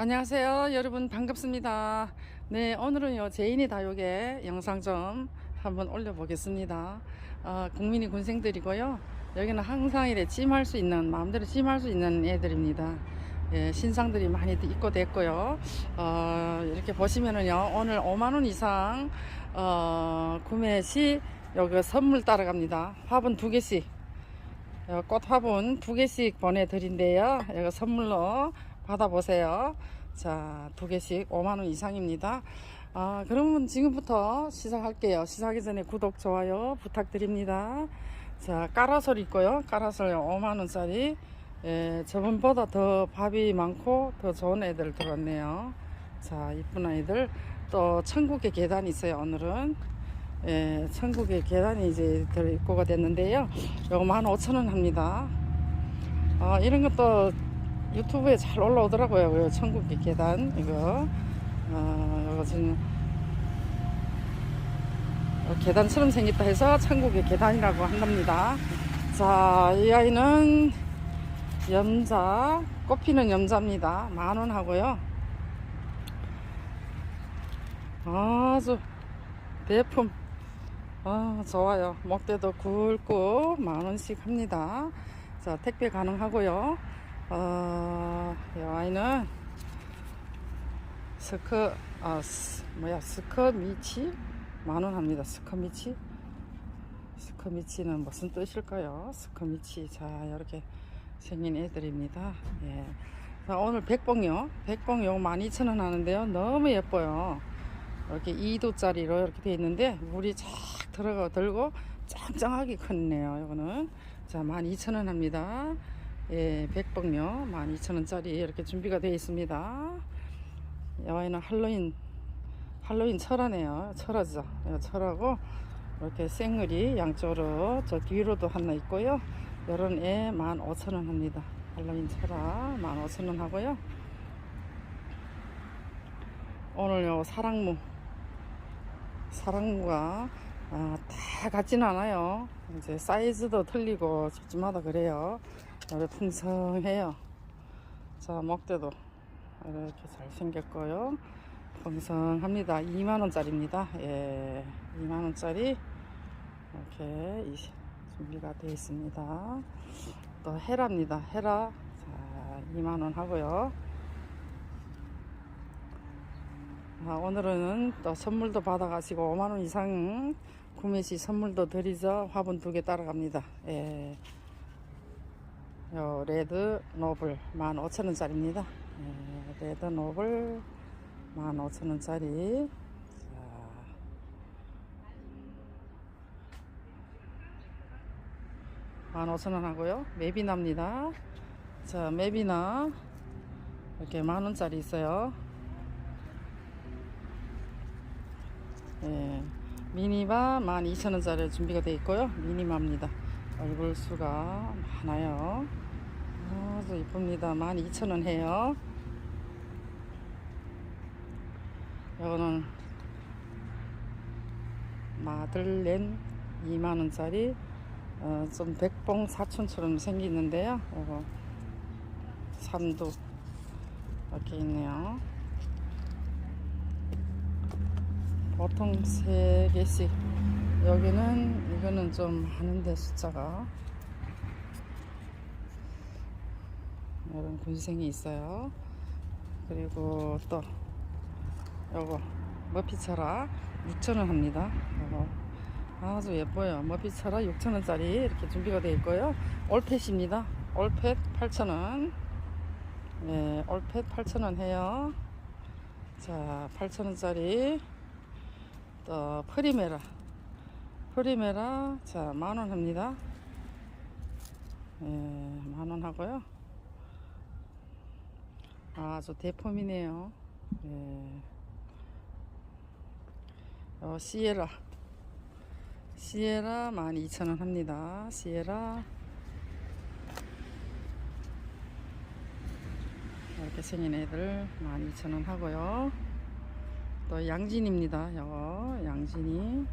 안녕하세요. 여러분 반갑습니다. 네 오늘은요 제인이 다육의 영상 좀 한번 올려 보겠습니다. 어, 국민이 군생들이고요. 여기는 항상 이래 찜할 수 있는 마음대로 찜할 수 있는 애들입니다. 예, 신상들이 많이 있고 됐고요. 어, 이렇게 보시면은요 오늘 5만원 이상 어, 구매 시 여기 선물 따라갑니다. 화분 두 개씩. 어, 꽃 화분 두 개씩 보내드린대요. 이거 선물로 받아보세요. 자, 두 개씩 5만원 이상입니다. 아, 그러면 지금부터 시작할게요. 시작하기 전에 구독, 좋아요 부탁드립니다. 자, 까라솔 있고요. 까라솔 5만원짜리. 예, 저번보다 더 밥이 많고 더 좋은 애들 들어왔네요. 자, 이쁜 아이들. 또 천국의 계단이 있어요, 오늘은. 예, 천국의 계단이 이제 들 입고가 됐는데요. 요거 15,000원 합니다. 아, 이런 것도 유튜브에 잘 올라오더라고요. 그 천국의 계단 이거 어, 이거 지금 어, 계단처럼 생겼다 해서 천국의 계단이라고 한답니다. 자, 이 아이는 염자 꽃피는 염자입니다. 만 원 하고요. 아주 대품 아 좋아요. 목대도 굵고 만 원씩 합니다. 자 택배 가능하고요. 어, 이 아이는 스커, 아, 스, 뭐야, 스커 미치? 만원 합니다. 스커 미치? 스커 미치는 무슨 뜻일까요? 스커 미치. 자, 이렇게 생긴 애들입니다. 예. 자, 오늘 백봉요. 백봉 요 12,000원 하는데요. 너무 예뻐요. 이렇게 2도짜리로 이렇게 돼 있는데, 물이 쫙 들어가, 들고 짱짱하게 크네요. 이거는. 자, 12,000원 합니다. 예, 백봉요 12,000원짜리 이렇게 준비가 되어 있습니다. 여기는 할로윈 할로윈 철하네요. 철하죠. 예, 철하고 이렇게 생을이 양쪽으로 저 뒤로도 하나 있고요. 이런 애 15,000원 합니다. 할로윈 철화 15,000원 하고요. 오늘 요 사랑무 사랑무가 아, 다 같지는 않아요. 이제 사이즈도 틀리고 집집마다 그래요. 여기 풍성해요. 자, 먹대도 이렇게 잘 생겼고요. 풍성합니다. 2만원짜리입니다. 예, 2만원짜리 이렇게 준비가 되어 있습니다. 또 헤라입니다. 헤라. 자, 2만원 하고요. 아, 오늘은 또 선물도 받아가시고 5만원 이상 구매 시 선물도 드리죠. 화분 두 개 따라갑니다. 예. 요 레드 노블 15,000원짜리입니다. 예, 레드 노블 15,000원짜리. 자, 15,000원 하고요. 맵이나입니다. 자, 맵이나 이렇게 만원짜리 있어요. 예, 미니바 12,000원짜리 준비가 되어 있고요. 미니마입니다. 얼굴 수가 많아요. 아주 이쁩니다. 12,000원 해요. 이거는 마들렌 2만원짜리 어, 좀 백봉 사촌처럼 생기는데요. 이거 삼두 이렇게 있네요. 보통 3개씩 여기는 이거는 좀 많은데 숫자가 이런 군생이 있어요. 그리고 또 요거 머피차라 6,000원 합니다. 요거 아주 예뻐요. 머피차라 6,000원짜리 이렇게 준비가 되어 있고요. 올펫입니다. 올펫 8,000원. 네, 올펫 8,000원 해요. 자, 8,000원짜리 또 프리메라 프리메라 자 만원 합니다. 예, 만원 하고요. 아주 대품이네요. 예. 어, 시에라. 시에라 12,000원 합니다. 시에라. 이렇게 생긴 애들 12,000원 하고요. 또 양진입니다. 이거 양진이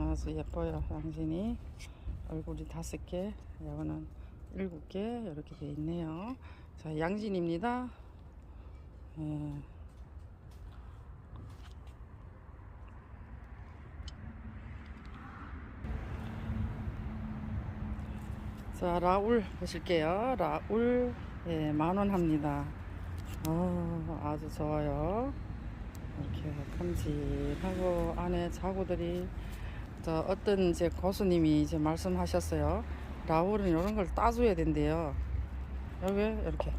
아주 예뻐요 양진이 얼굴이 다섯 개 이거는 일곱 개 이렇게 돼 있네요. 자, 양진입니다. 예. 자, 라울 보실게요. 라울 예, 만원 합니다. 아, 아주 좋아요. 이렇게 큼직하고 안에 자구들이 저 어떤 이제 고수님이 이제 말씀하셨어요. 라울은 이런 걸 따줘야 된대요. 여기 이렇게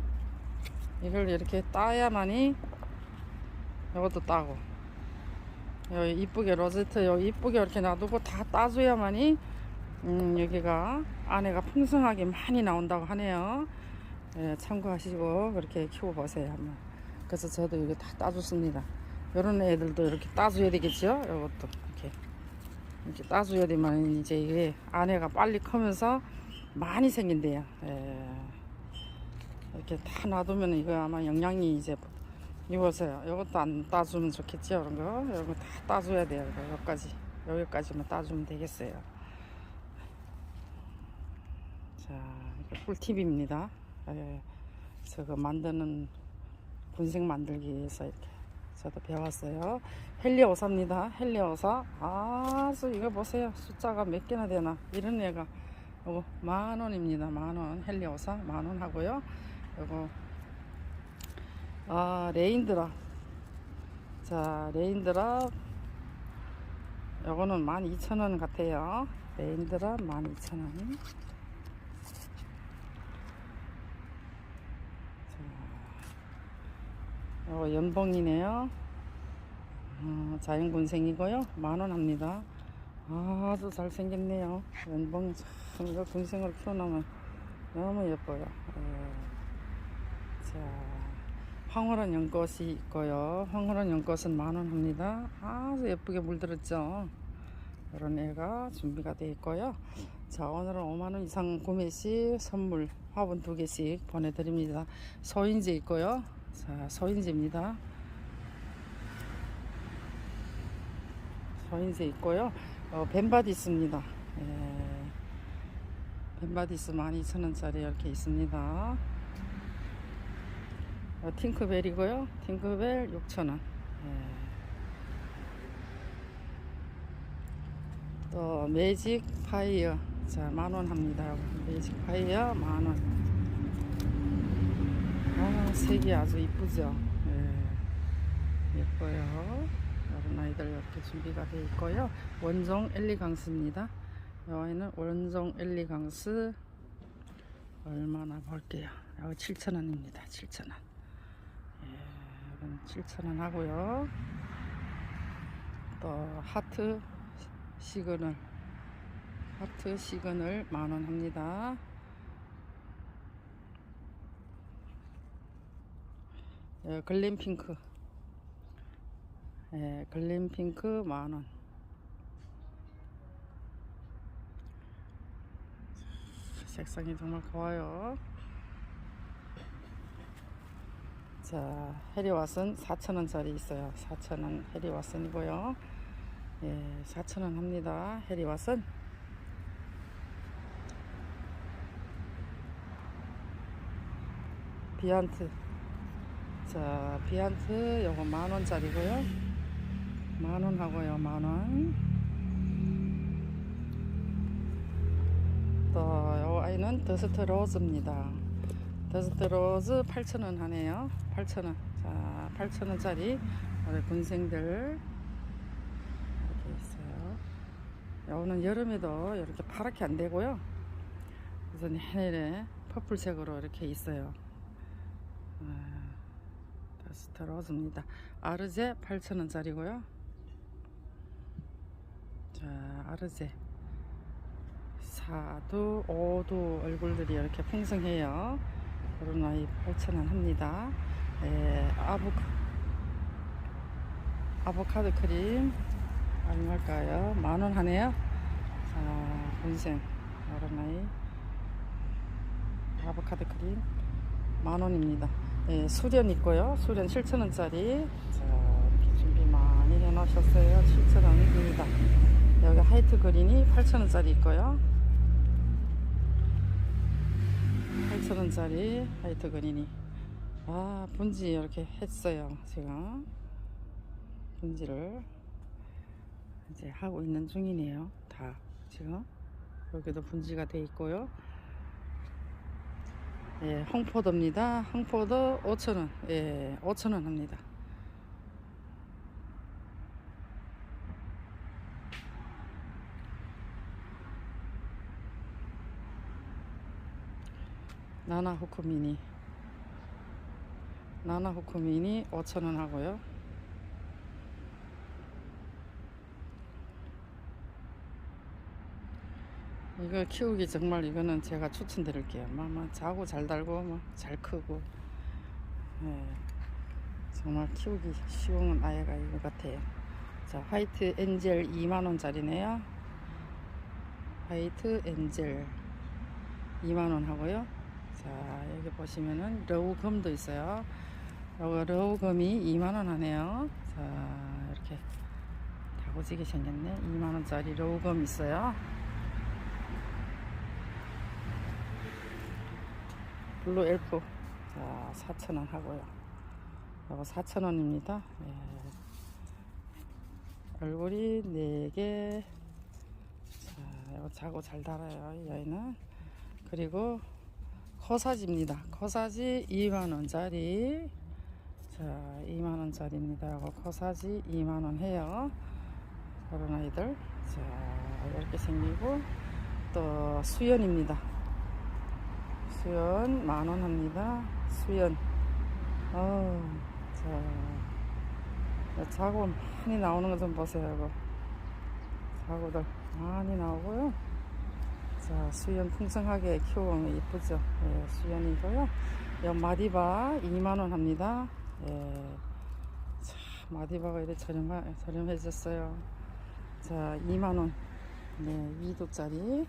이걸 이렇게 따야만이 이것도 따고 여기 이쁘게 로제트 여기 이쁘게 이렇게 놔두고 다 따줘야만이 음, 여기가 안에가 풍성하게 많이 나온다고 하네요. 예, 참고하시고 그렇게 키워보세요 한번. 그래서 저도 이거 다 따줬습니다. 이런 애들도 이렇게 따줘야 되겠죠? 이것도 이렇게 따줘야 되면 이제 이게 안에가 빨리 크면서 많이 생긴대요. 예. 이렇게 다 놔두면 이거 아마 영양이 이제 이보세요. 이것도 안 따주면 좋겠죠? 이런 거 이런 거 다 따줘야 돼요. 이거 여기까지 여기까지만 따주면 되겠어요. 자, 이게 꿀팁입니다. 예, 저거 만드는 분식 만들기 위해서 이렇게 저도 배웠어요. 헬리오사입니다. 헬리오사. 아주 이거 보세요. 숫자가 몇 개나 되나. 이런 애가 요거 만 원입니다. 만 원. 헬리오사 만 원 하고요. 요거 아 레인드랍. 자 레인드랍. 요거는 12,000원 같아요. 레인드랍 12,000원. 어, 연봉이네요. 어, 자연군생이고요. 만원 합니다. 아주 잘생겼네요. 연봉 참 이거 군생으로 키워놓으면 너무 예뻐요. 어, 자, 황홀한 연꽃이 있고요. 황홀한 연꽃은 만원 합니다. 아주 예쁘게 물들었죠. 이런 애가 준비가 되어 있고요. 자, 오늘은 5만원 이상 구매 시 선물 화분 두 개씩 보내드립니다. 소인지 있고요. 자, 서인지입니다. 서인지 있고요. 어, 벤바디스입니다. 예, 벤바디스 12,000원짜리 이렇게 있습니다. 어, 팅크벨이고요. 팅크벨 6,000원. 예. 또 매직 파이어 자 만원 합니다. 매직 파이어 만원. 아, 색이 아주 이쁘죠? 예, 예뻐요. 이런 아이들 이렇게 준비가 되어 있고요. 원종 엘리강스입니다. 여기는 원종 엘리강스 얼마나 볼게요. 여기 7,000원입니다. 7,000원. 예, 이건 7,000원 하고요. 또 하트 시그널 하트 시그널 만원 합니다. 예, 글램핑크. 예, 글램핑크 만원. 색상이 정말 좋아요. 자, 해리왓은 4,000원짜리 있어요. 4,000원 해리왓은이고요. 예, 4,000원 합니다. 해리왓은. 비안트. 자, 비안트 요거 만 원짜리고요. 만원 하고요, 만 원. 또, 요 아이는 더스트 로즈입니다. 더스트 로즈 8,000원 하네요. 8,000원. 자, 8,000원짜리 우리 군생들 이렇게 있어요. 요거는 여름에도 이렇게 파랗게 안 되고요. 그래서 내내 퍼플색으로 이렇게 있어요. 아, 스타 로즈입니다. 아르제 8,000원짜리고요. 자, 아르제 4도, 5도 얼굴들이 이렇게 풍성해요. 그런 아이 8,000원 합니다. 예, 아보, 아보카도 크림 얼마일까요? 만원 하네요. 자, 본생 이런 아이 아보카도 크림 만원입니다. 예, 수련 있고요. 수련 7,000원짜리. 자, 이렇게 준비 많이 해 놓으셨어요. 7,000원입니다. 여기 하이트 그린이 8,000원짜리 있고요. 8,000원짜리 화이트 그린이 아 분지 이렇게 했어요 지금 분지를 이제 하고 있는 중이네요 다 지금 여기도 분지가 돼 있고요 예 홍포도입니다. 홍포도 5,000원. 예 5,000원 합니다. 나나 호크 미니. 나나 호크 미니 5,000원 하고요 이거 키우기 정말 이거는 제가 추천드릴게요. 마마 자고 잘 달고 뭐잘 크고. 예, 정말 키우기 쉬운 아이가 이거 같아요. 자 화이트 엔젤 2만원짜리네요. 화이트 엔젤 2만원 하고요. 자 여기 보시면은 러우검도 있어요. 요거 러우검이 2만원 하네요. 자 이렇게 다고지게 생겼네. 2만원짜리 러우검 있어요 블루 엘프. 자 4,000원 하고요. 요거 4,000원입니다. 예. 얼굴이 4개. 자 이거 자고 잘 달아요 이 아이는 그리고 코사지입니다. 코사지 2만원짜리. 자 2만원짜리입니다. 이거 코사지 2만원 해요. 그런 아이들. 자 이렇게 생기고 또 수연입니다 수연 만원 합니다. 수연. 어, 자, 자고 많이 나오는 거 좀 보세요. 이거. 자고들 많이 나오고요. 자, 수연 풍성하게 키우면 이쁘죠. 예, 수연이고요. 요 마디바 2만원 합니다. 예. 자, 마디바가 이렇게 저렴하, 저렴해졌어요. 자, 2만원. 네, 2도짜리.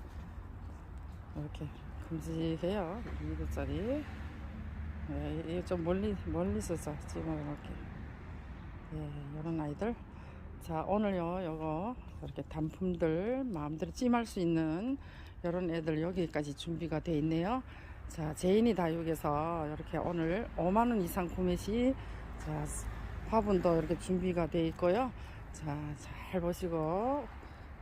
이렇게 큼직해요. 2도짜리. 네, 이게 좀 멀리, 멀리서 자, 찍어놓을게. 예, 이런 아이들. 자, 오늘요, 요거, 이렇게 단품들 마음대로 찜할 수 있는 이런 애들 여기까지 준비가 돼 있네요. 자, 제인이 다육에서 이렇게 오늘 5만원 이상 구매 시, 자, 화분도 이렇게 준비가 돼 있고요. 자, 잘 보시고,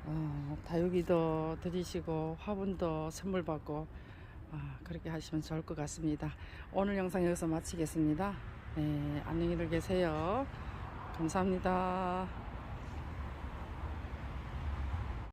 어, 다육이도 드리시고, 화분도 선물 받고, 아, 그렇게 하시면 좋을 것 같습니다. 오늘 영상 여기서 마치겠습니다. 네, 안녕히들 계세요. 감사합니다.